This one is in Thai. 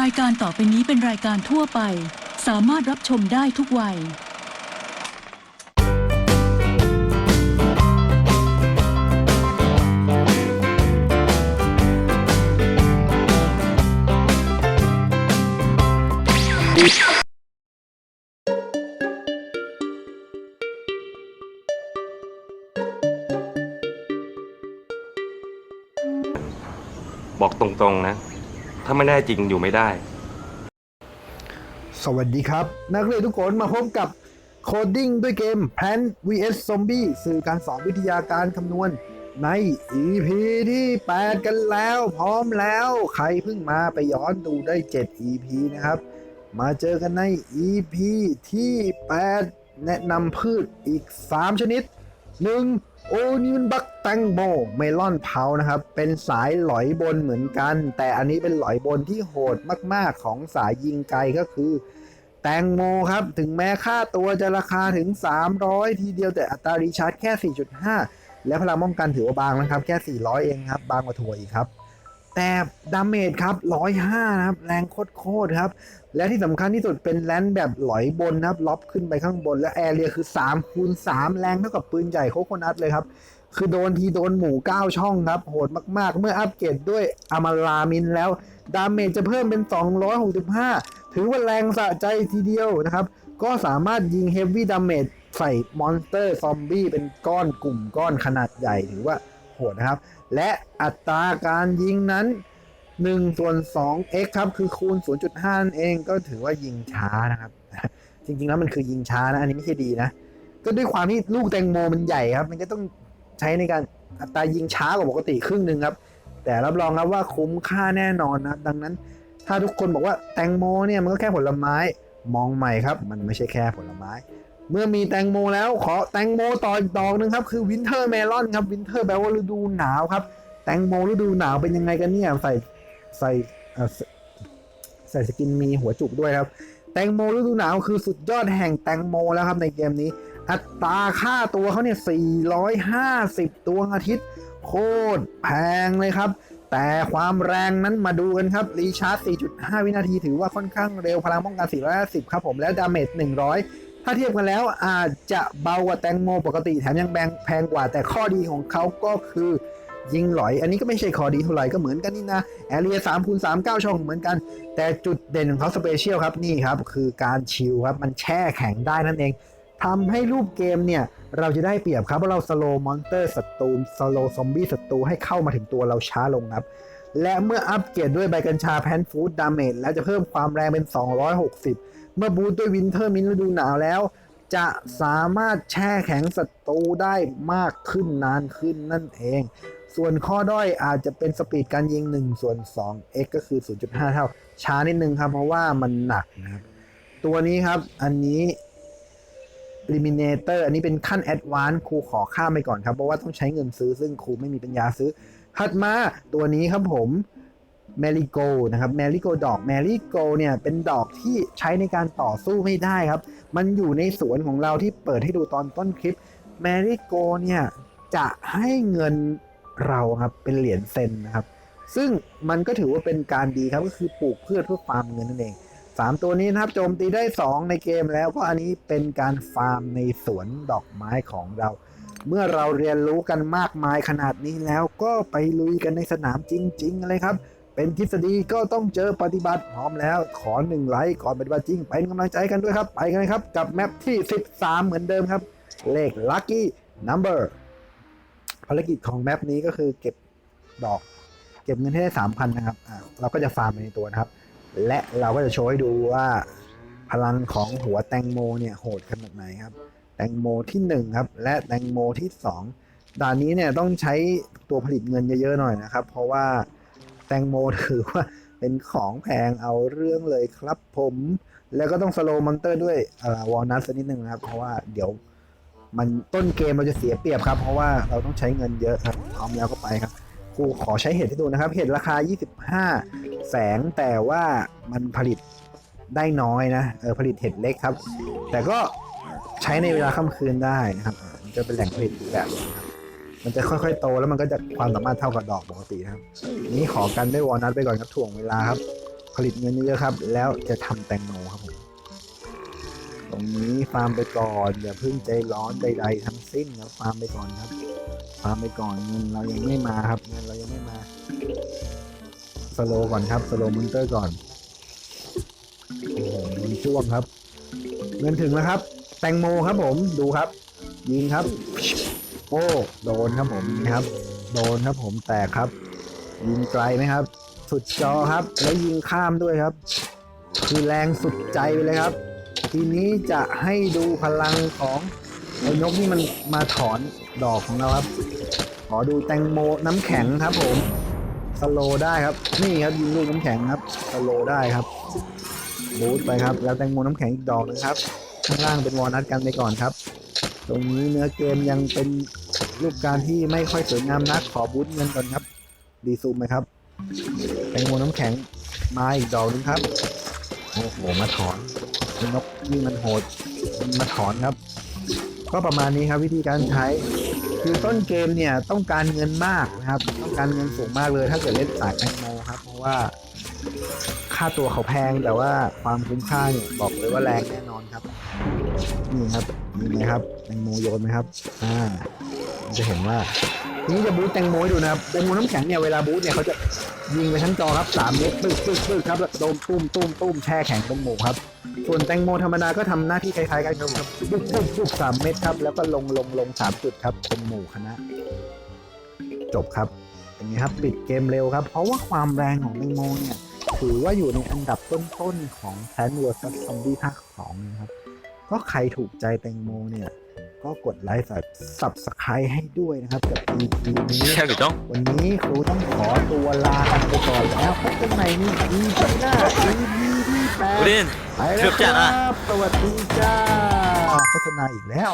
รายการต่อไปนี้เป็นรายการทั่วไป สามารถรับชมได้ทุกวัย บอกตรงๆนะ ถ้าไม่แน่จริงอยู่ไม่ได้ สวัสดีครับ นักเรียนทุกคนมาพบกับโคดดิ้งด้วยเกม Plan vs Zombie สื่อการสอนวิทยาการคำนวณ ใน EP ที่ 8 กันแล้ว พร้อมแล้ว ใครเพิ่งมาไปย้อนดูได้ 7 EP นะครับ มาเจอกันใน EP ที่ 8 แนะนำพืชอีก 3 ชนิด หนึ่งโอ้นี่มันบักแตงโมเมลอนเผานะครับ เป็นสายหลอยบนเหมือนกัน แต่อันนี้เป็นหลอยบนที่โหดมากๆของสายยิงไกลก็คือ แตงโมครับ ถึงแม้ค่าตัวจะราคาถึง 300 ทีเดียวแต่อัตรารีชาร์จแค่ 4.5 และพลังป้องกันถือว่าบางนะครับ แค่ 400 เองครับ บางกว่าถั่วอีกครับ แต่ดาเมจครับ105นะครับ แรงโคตรครับ และที่สำคัญที่สุดเป็นแลนด์แบบหลอยบนนะครับ ล็อบขึ้นไปข้างบน และแอเรียคือ3คูณ3แรงเท่ากับปืนใหญ่โคโคนัทเลยครับ คือโดนทีโดนหมู9ช่องครับ โหดมากๆ เมื่ออัปเกรดด้วยอามาลามินแล้ว ดาเมจจะเพิ่มเป็น 265 ถือว่าแรงสะใจทีเดียวนะครับ ก็สามารถยิงเฮฟวี่ดาเมจใส่มอนสเตอร์ซอมบี้เป็นก้อนกลุ่มก้อนขนาดใหญ่ถือว่า หดนะครับ และอัตราการยิงนั้น1ส่วน 2 x ครับ คือคูณ 0.5 นั่นเองก็ถือว่ายิงช้านะครับ จริง ๆ แล้วมันคือยิงช้านะ อันนี้ไม่ใช่ดีนะ ก็ด้วยความที่ลูกแตงโมมันใหญ่ครับ มันก็ต้องใช้ในการอัตรายิงช้ากว่าปกติครึ่งหนึ่งครับ แต่รับรองครับว่าคุ้มค่าแน่นอนนะครับดังนั้น ถ้าทุกคนบอกว่าแตงโมเนี่ยมันก็แค่ผลไม้มองใหม่ครับ มันไม่ใช่แค่ผลไม้ เมื่อมีแตงโมแล้วขอแตงโมต่ออีกดอกหนึงครับ คือวินเทอร์เมลอนครับวินเทอร์แปลว่าฤดูหนาวครับ แตงโมฤดูหนาวเป็นยังไงกันเนี่ยใส่ใส่ใส่ใส่สกินมีหัวจุกด้วยครับ แตงโมฤดูหนาวคือสุดยอดแห่งแตงโมแล้วครับในเกมนี้ อัตราค่าตัวเขาเนี่ย 450 ตัวอาทิตย์ โคตรแพงเลยครับ แต่ความแรงนั้นมาดูกันครับรีชาร์จ 4.5 วินาทีถือว่าค่อนข้างเร็วพลังป้องกัน 450 ครับผมและดาเมจ100 ถ้าเทียบกันแล้วอาจจะเบากว่าแตงโมปกติแถมยังแพงแพงกว่าแต่ข้อดีของเขาก็คือยิงหลอย อันนี้ก็ไม่ใช่ข้อดีเท่าไหร่ก็เหมือนกันนี่นะแอเรีย3คูณ3 9ช่องเหมือนกัน แต่จุดเด่นของเขาสเปเชียลครับนี่ครับ คือการชิลครับ มันแช่แข็งได้นั่นเองทำให้รูปเกมเนี่ย เราจะได้เปรียบครับเพราะเราสโลมอนเตอร์ศัตรูสโลซอมบี้ศัตรูให้เข้ามาถึงตัวเราช้าลงครับและเมื่ออัปเกรดด้วยใบกัญชาแพนฟูดดาเมจแล้วจะเพิ่มความแรงเป็น 260 เมื่อบูตด้วยวินเทอร์มินฤดูหนาวแล้ว จะสามารถแช่แข็งศัตรูได้มากขึ้นนานขึ้นนั่นเอง ส่วนข้อด้อยอาจจะเป็นสปีดการยิง 1 ส่วน 2 x ก็คือ 0.5 เท่า ช้านิดนึงครับ เพราะว่ามันหนักนะครับ ตัวนี้ครับอันนี้ Eliminator อันนี้เป็นขั้น Advanced ครูขอข้ามไปก่อนครับ เพราะว่าต้องใช้เงินซื้อซึ่งครูไม่มีปัญญาซื้อถัดมาตัวนี้ครับผม m a r i g o นะครับ m a r i g o ดอก m a r i g o เนี่ยเป็นดอกที่ใช้ในการต่อสู้ไม่ได้ครับ มันอยู่ในสวนของเราที่เปิดให้ดูตอนต้นคลิป m a r i g o เนี่ยจะให้เงินเราครับเป็นเหรียญเซนนะครับ ซึ่งมันก็ถือว่าเป็นการดีครับก็คือปลูกพืชเพื่อฟาร์มเงินนั่นเองสามตัวนี้นะครับโจมตีได้ 2 ในเกมแล้วก็อันนี้เป็นการฟาร์มในสวนดอกไม้ของเรา เมื่อเราเรียนรู้กันมากมายขนาดนี้แล้วก็ไปลุยกันในสนามจริง ๆ เลยครับ เป็นทฤษฎีก็ต้องเจอปฏิบัติพร้อมแล้ว ขอหนึ่งไลค์ก่อนปฏิบัติจริง เป็นกำลังใจกันด้วยครับ ไปกันเลยครับ กับแมปที่ 13 เหมือนเดิมครับ เลข lucky number ภารกิจของแมปนี้ก็คือเก็บดอก เก็บเงินให้ได้สามพันนะครับอ่าเราก็จะฟาร์มไปในตัวนะครับ และเราก็จะโชว์ให้ดูว่าพลังของหัวแตงโมเนี่ยโหดขนาดไหนครับ แตงโมที่หนึ่งครับ และแตงโมที่สองด่านนี้เนี่ยต้องใช้ตัวผลิตเงินเยอะๆหน่อยนะครับ เพราะว่า แตงโมถือว่าเป็นของแพงเอาเรื่องเลยครับผม แล้วก็ต้องสโลมอนเตอร์ด้วยวอลนัทสักนิดหนึ่งนะครับ เพราะว่าเดี๋ยวมันต้นเกมเราจะเสียเปรียบครับ เพราะว่าเราต้องใช้เงินเยอะครับพร้อมแล้วก็ไปครับครูขอใช้เห็ดให้ดูนะครับ เห็ดราคา 25 แสงแต่ว่ามันผลิตได้น้อยนะเออผลิตเห็ดเล็กครับ แต่ก็ใช้ในเวลาค่ำคืนได้นะครับจะเป็นแหล่งผลิตแบบ มันจะค่อยๆโตแล้วมันก็จะความสามารถเท่ากับดอกปกตินะครับ นี้ขอกันด้วยวอลนัทไปก่อนครับถ่วงเวลาครับ ผลิตเงินเยอะครับ แล้วจะทำแตงโมครับผมตรงนี้ฟาร์มไปก่อนอย่าเพิ่งใจร้อนใดๆทั้งสิ้นครับฟาร์มไปก่อนครับ ฟาร์มไปก่อนเงินเรายังไม่มาครับเงินเรายังไม่มาสโลก่อนครับสโลมอนเตอร์ก่อนโอ้โหเงินช่วงครับ เงินถึงแล้วครับ แตงโมครับผมดูครับ ยิงครับ โอ้โดนครับผมยิงครับ โดนครับผมแตกครับ ยิงไกลไหมครับ สุดจอครับ แล้วยิงข้ามด้วยครับ คือแรงสุดใจไปเลยครับ ทีนี้จะให้ดูพลังของไอ้นกนี่มันมาถอนดอกของเราครับ ขอดูแตงโมน้ำแข็งครับผมสโลว์ได้ครับ นี่ครับยิงลูกน้ำแข็งครับสโลว์ได้ครับบูทไปครับ แล้วแตงโมน้ำแข็งอีกดอกหนึงครับ ข้างล่างเป็นวอลนัทกันไปก่อนครับ ตรงนี้เนื้อเกมยังเป็นรูปการที่ไม่ค่อยสวยงามนักขอบูทเงินก่อนครับ ดีซูมไหมครับแตงโมน้ำแข็งมาอีกดอกหนึงครับโอ้โหมาถอนนกนี่มันโหดมันมาถอนครับ ก็ประมาณนี้ครับวิธีการใช้ คือต้นเกมเนี่ยต้องการเงินมากนะครับ ต้องการเงินสูงมากเลยถ้าเกิดเล่นสายแตงโมครับ เพราะว่า ค่าตัวเขาแพงแต่ว่าความคุ้มค่าเนี่ยบอกเลยว่าแรงแน่นอนครับ นี่ครับนี่ไหมครับแตงโมโยนไหมครับ อ่า จะเห็นว่านี้จะบูทแตงโมดูนะครับแตงโมน้ำแข็งเนี่ยเวลาบูทเนี่ยเขาจะยิงไปทั้งจอครับสามเม็ดปึ๊กปึ๊กปึ๊กครับแล้วโดนตุ้มตุ้มตุ้มแช่แข็งตรงหมูครับส่วนแตงโมธรรมดาก็ทำหน้าที่คล้ายๆกันครับปุ๊บปุ๊บปุ๊บสามเม็ดครับ แล้วก็ลงลงลงสามจุดครับเป็นหมู่คณะ จบครับอย่างนี้ครับปิดเกมเร็วครับ เพราะว่าความแรงของแตงโมเนี่ย ถือว่าอยู่ในอันดับต้นๆของแพนเวอร์ซัสซอมบี้ภาคสองนะครับ ก็ใครถูกใจแตงโมเนี่ย ก็กดไลค์สับสไครให้ด้วยนะครับ กับ EP นี้下个钟。วันนี้ครูต้องขอตัวลาไปก่อนแล้วพบกันใหม่ใน EP หน้า EP ที่แปด我练ไปแล้วครับ สวัสดีจ้าโฆษณาอีกแล้ว